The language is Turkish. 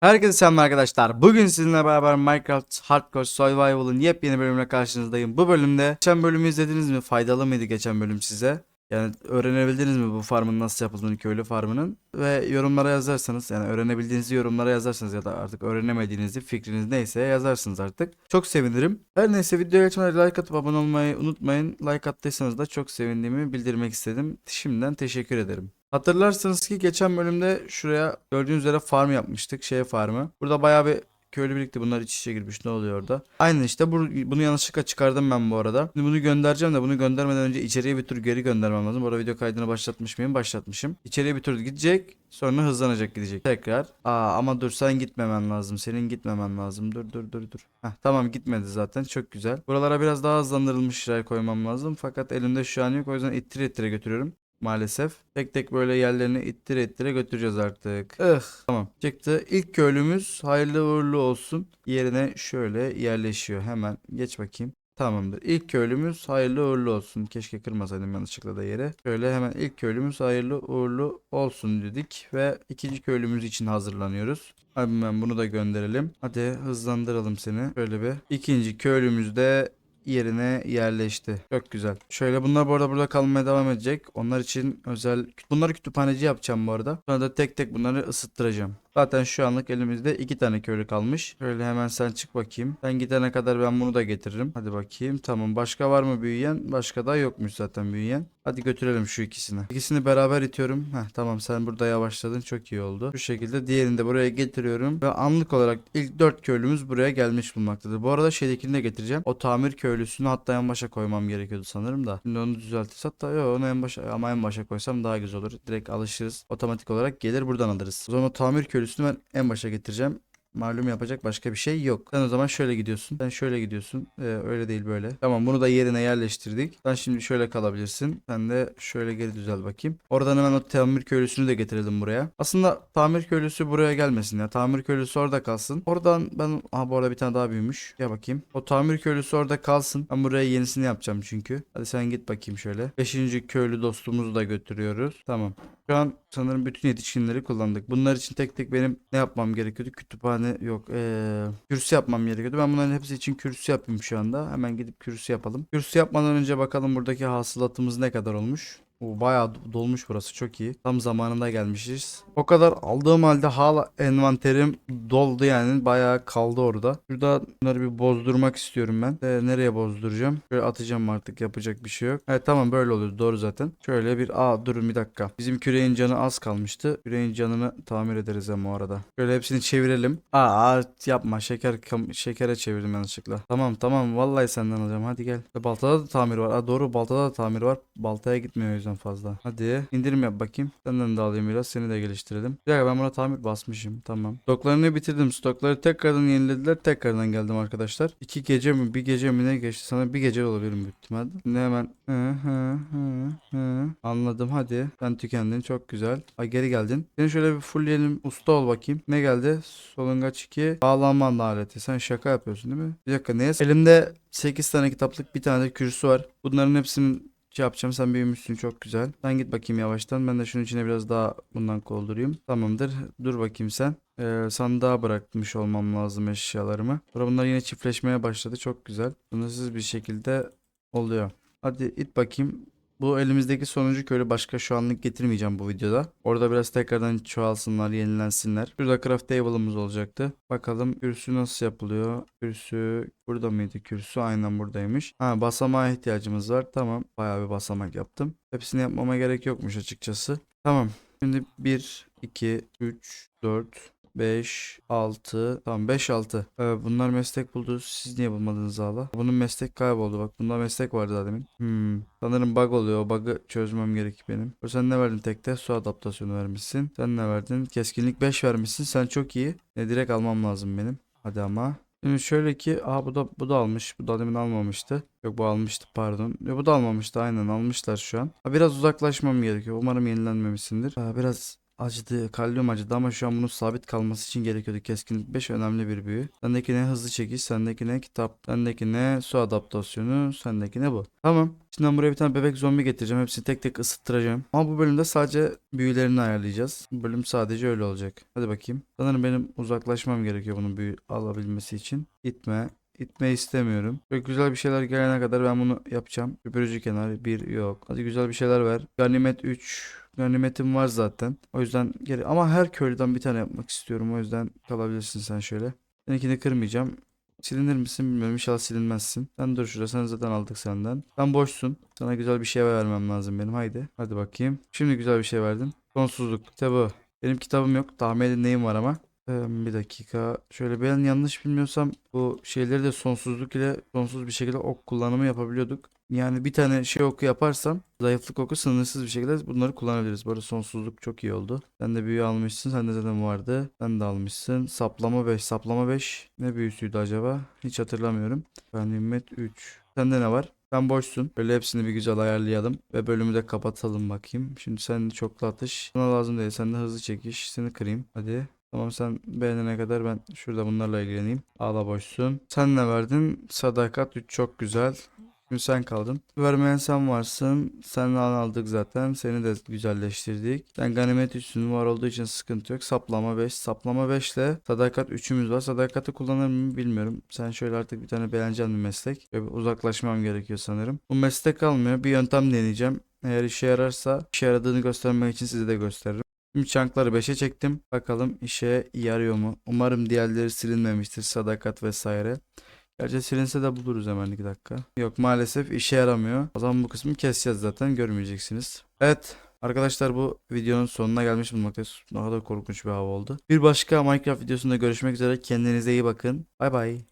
Herkese selam arkadaşlar. Bugün sizinle beraber Minecraft Hardcore Survival'ın yepyeni bölümüne karşınızdayım. Bu bölümde geçen bölümü izlediniz mi? Faydalı mıydı geçen bölüm size? Yani öğrenebildiniz mi bu farmın nasıl yapıldığını köylü farmının? Ve yorumlara yazarsanız yani öğrenebildiğinizi yorumlara yazarsanız ya da artık öğrenemediğinizi fikriniz neyse yazarsınız artık. Çok sevinirim. Her neyse videoya geçmeden like atıp abone olmayı unutmayın. Like attıysanız da çok sevindiğimi bildirmek istedim. Şimdiden teşekkür ederim. Hatırlarsınız ki geçen bölümde şuraya gördüğünüz üzere farm yapmıştık. Şey farmı. Burada bayağı bir köylü birlikte bunlar iç içe girmiş. Ne oluyor orada? Aynen işte bu, bunu yanlışlıkla çıkardım ben bu arada. Şimdi bunu göndereceğim de bunu göndermeden önce içeriye bir tur geri göndermem lazım. Bu arada video kaydını başlatmış mıyım? Başlatmışım. İçeriye bir tur gidecek. Sonra hızlanacak gidecek. Tekrar. Aa ama dur sen gitmemen lazım. Senin gitmemen lazım. Dur dur dur dur. Heh, tamam gitmedi zaten. Çok güzel. Buralara biraz daha hızlandırılmış şeyler koymam lazım. Fakat elimde şu an yok. O yüzden ittire ittire götürüyorum maalesef. Tek tek böyle yerlerini ittire ittire götüreceğiz artık. Ih tamam çıktı. İlk köylümüz hayırlı uğurlu olsun. Yerine şöyle yerleşiyor. Hemen geç bakayım. Tamamdır. İlk köylümüz hayırlı uğurlu olsun. Keşke kırmasaydım yanlışlıkla da yere. Şöyle hemen ilk köylümüz hayırlı uğurlu olsun dedik. Ve ikinci köylümüz için hazırlanıyoruz. Hemen bunu da gönderelim. Hadi hızlandıralım seni. Şöyle bir. İkinci köylümüz de yerine yerleşti. Çok güzel. Şöyle bunlar bu arada burada kalmaya devam edecek. Onlar için özel bunları kütüphaneci yapacağım bu arada. Sonra da tek tek bunları ısıttıracağım. Zaten şu anlık elimizde iki tane köylü kalmış. Şöyle hemen sen çık bakayım. Sen gidene kadar ben bunu da getiririm. Hadi bakayım. Tamam. Başka var mı büyüyen? Başka da yokmuş zaten büyüyen. Hadi götürelim şu ikisini. İkisini beraber itiyorum. Heh tamam sen burada yavaşladın. Çok iyi oldu. Bu şekilde diğerini de buraya getiriyorum. Ve anlık olarak ilk dört köylümüz buraya gelmiş bulunmaktadır. Bu arada şeydekini de getireceğim. O tamir köylüsünü hatta en başa koymam gerekiyordu sanırım da. Şimdi onu düzeltirse hatta yok onu en başa ama en başa koysam daha güzel olur. Direkt alışırız. Otomatik olarak gelir buradan alırız. O zaman o tamir köylüsünü ben en başa getireceğim. Malum yapacak başka bir şey yok. Sen o zaman şöyle gidiyorsun. Sen şöyle gidiyorsun. Ee, öyle değil böyle. Tamam bunu da yerine yerleştirdik. Sen şimdi şöyle kalabilirsin. Sen de şöyle geri düzel bakayım. Oradan hemen o tamir köylüsünü de getirelim buraya. Aslında tamir köylüsü buraya gelmesin ya. Tamir köylüsü orada kalsın. Oradan ben... Aha bu arada bir tane daha büyümüş. Gel bakayım. O tamir köylüsü orada kalsın. Ben buraya yenisini yapacağım çünkü. Hadi sen git bakayım şöyle. Beşinci köylü dostumuzu da götürüyoruz. Tamam. Şu an sanırım bütün yetişkinleri kullandık. Bunlar için tek tek benim ne yapmam gerekiyordu? Kütüphane yok. Ee, kürsü yapmam gerekiyordu. Ben bunların hepsi için kürsü yapayım şu anda. Hemen gidip kürsü yapalım. Kürsü yapmadan önce bakalım buradaki hasılatımız ne kadar olmuş. O bayağı do- dolmuş burası çok iyi. Tam zamanında gelmişiz. O kadar aldığım halde hala envanterim doldu yani. Bayağı kaldı orada. Şurada bunları bir bozdurmak istiyorum ben. Ee, nereye bozduracağım? Şöyle atacağım artık yapacak bir şey yok. Evet tamam böyle oluyor doğru zaten. Şöyle bir aa durun bir dakika. Bizim küreğin canı az kalmıştı. Küreğin canını tamir ederiz ama o arada. Şöyle hepsini çevirelim. Aa yapma şeker şekere çevirdim yanlışlıkla. Tamam tamam vallahi senden alacağım hadi gel. Baltada da tamir var. Aa, doğru baltada da tamir var. Baltaya gitmiyor yüzden fazla. Hadi indirim yap bakayım. Senden de alayım biraz seni de geliştirelim. Bir dakika ben buna tamir basmışım. Tamam. Stoklarını bitirdim. Stokları tekrardan yenilediler. Tekrardan geldim arkadaşlar. İki gece mi bir gece mi ne geçti? Sana bir gece olabilirim büyük ihtimalle. Şimdi hemen hı hı hı hı. Anladım hadi. Sen tükendin çok güzel. Ay geri geldin. Seni şöyle bir fullleyelim. Usta ol bakayım. Ne geldi? Solungaç 2. Bağlanma aleti. Sen şaka yapıyorsun değil mi? Bir dakika neye? Elimde 8 tane kitaplık bir tane de kürsü var. Bunların hepsinin şey yapacağım. Sen büyümüşsün çok güzel. Sen git bakayım yavaştan. Ben de şunun içine biraz daha bundan koldurayım. Tamamdır. Dur bakayım sen. Ee, sandığa bırakmış olmam lazım eşyalarımı. Sonra bunlar yine çiftleşmeye başladı. Çok güzel. Sınırsız bir şekilde oluyor. Hadi it bakayım. Bu elimizdeki sonuncu köylü başka şu anlık getirmeyeceğim bu videoda. Orada biraz tekrardan çoğalsınlar, yenilensinler. Şurada craft table'ımız olacaktı. Bakalım kürsü nasıl yapılıyor? Kürsü burada mıydı kürsü? Aynen buradaymış. Ha basamağa ihtiyacımız var. Tamam. Bayağı bir basamak yaptım. Hepsini yapmama gerek yokmuş açıkçası. Tamam. Şimdi 1, 2, 3, 4, 5, 6. Tamam 5, 6. Ee, bunlar meslek buldu. Siz niye bulmadınız hala? Bunun meslek kayboldu. Bak bunda meslek vardı daha demin. Hmm. Sanırım bug oluyor. O bug'ı çözmem gerek benim. Sen ne verdin tekte? Su adaptasyonu vermişsin. Sen ne verdin? Keskinlik 5 vermişsin. Sen çok iyi. Ne direkt almam lazım benim. Hadi ama. Şimdi şöyle ki, aa bu da bu da almış. Bu da demin almamıştı. Yok bu almıştı pardon. Yok bu da almamıştı aynen almışlar şu an. Ha, biraz uzaklaşmam gerekiyor. Umarım yenilenmemişsindir. Ha, biraz acıdı. Kalbim acıdı ama şu an bunun sabit kalması için gerekiyordu. Keskinlik 5 önemli bir büyü. Sendeki ne hızlı çekiş, sendeki ne kitap, sendeki ne su adaptasyonu, sendeki ne bu. Tamam. Şimdi buraya bir tane bebek zombi getireceğim. Hepsini tek tek ısıttıracağım. Ama bu bölümde sadece büyülerini ayarlayacağız. Bu bölüm sadece öyle olacak. Hadi bakayım. Sanırım benim uzaklaşmam gerekiyor bunun büyü alabilmesi için. Gitme. Gitmeyi istemiyorum. Çok güzel bir şeyler gelene kadar ben bunu yapacağım. Süpürücü kenarı bir yok. Hadi güzel bir şeyler ver. Ganimet 3. Ganimetim var zaten. O yüzden geri ama her köylüden bir tane yapmak istiyorum. O yüzden kalabilirsin sen şöyle. Seninkini kırmayacağım. Silinir misin bilmiyorum. İnşallah silinmezsin. Sen dur şurada. Sen zaten aldık senden. Sen boşsun. Sana güzel bir şey vermem lazım benim. Haydi. Hadi bakayım. Şimdi güzel bir şey verdin. Sonsuzluk. Kitabı. Benim kitabım yok. Tahmin edin neyim var ama. Bir dakika. Şöyle ben yanlış bilmiyorsam bu şeyleri de sonsuzluk ile sonsuz bir şekilde ok kullanımı yapabiliyorduk. Yani bir tane şey oku yaparsam zayıflık oku sınırsız bir şekilde bunları kullanabiliriz. Bu arada sonsuzluk çok iyi oldu. Sen de büyü almışsın. Sen de zaten vardı. Sen de almışsın. Saplama 5. Saplama 5. Ne büyüsüydü acaba? Hiç hatırlamıyorum. Ganimet 3. Sende ne var? Sen boşsun. Böyle hepsini bir güzel ayarlayalım. Ve bölümü de kapatalım bakayım. Şimdi sen çoklu atış. Sana lazım değil. Sen de hızlı çekiş. Seni kırayım. Hadi. Tamam sen beğenene kadar ben şurada bunlarla ilgileneyim. Ağla boşsun. Sen ne verdin? Sadakat 3 çok güzel. Şimdi sen kaldın. Vermeyen sen varsın. Senden aldık zaten. Seni de güzelleştirdik. Sen ganimet 3'sün var olduğu için sıkıntı yok. Saplama 5. Saplama 5 ile sadakat 3'ümüz var. Sadakati kullanır mı bilmiyorum. Sen şöyle artık bir tane beğeneceğin bir meslek. Böyle uzaklaşmam gerekiyor sanırım. Bu meslek kalmıyor. Bir yöntem deneyeceğim. Eğer işe yararsa işe yaradığını göstermek için size de gösteririm. Şimdi çankları 5'e çektim. Bakalım işe yarıyor mu? Umarım diğerleri silinmemiştir. Sadakat vesaire. Gerçi silinse de buluruz hemen 2 dakika. Yok maalesef işe yaramıyor. O zaman bu kısmı keseceğiz zaten görmeyeceksiniz. Evet arkadaşlar bu videonun sonuna gelmiş bulunmaktayız. Ne kadar korkunç bir hava oldu. Bir başka Minecraft videosunda görüşmek üzere. Kendinize iyi bakın. Bay bay.